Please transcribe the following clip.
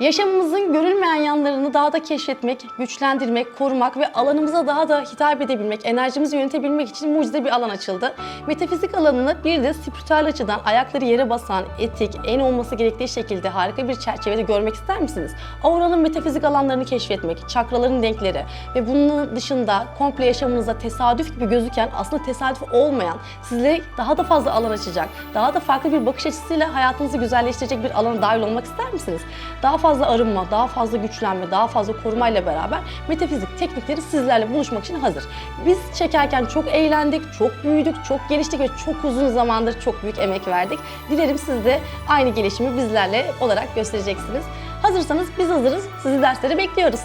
Yaşamımızın görülmeyen yanlarını daha da keşfetmek, güçlendirmek, korumak ve alanımıza daha da hitap edebilmek, enerjimizi yönetebilmek için mucize bir alan açıldı. Metafizik alanını bir de spiritüel açıdan ayakları yere basan, etik, en olması gerektiği şekilde harika bir çerçevede görmek ister misiniz? Auranın metafizik alanlarını keşfetmek, çakraların denkleri ve bunun dışında komple yaşamınıza tesadüf gibi gözüken aslında tesadüf olmayan, sizlere daha da fazla alan açacak, daha da farklı bir bakış açısıyla hayatınızı güzelleştirecek bir alana dahil olmak ister misiniz? Daha fazla arınma, daha fazla güçlenme, daha fazla korumayla beraber metafizik teknikleri sizlerle buluşmak için hazır. Biz çekerken çok eğlendik, çok büyüdük, çok geliştik ve çok uzun zamandır çok büyük emek verdik. Dilerim siz de aynı gelişimi bizlerle olarak göstereceksiniz. Hazırsanız biz hazırız. Sizi derslere bekliyoruz.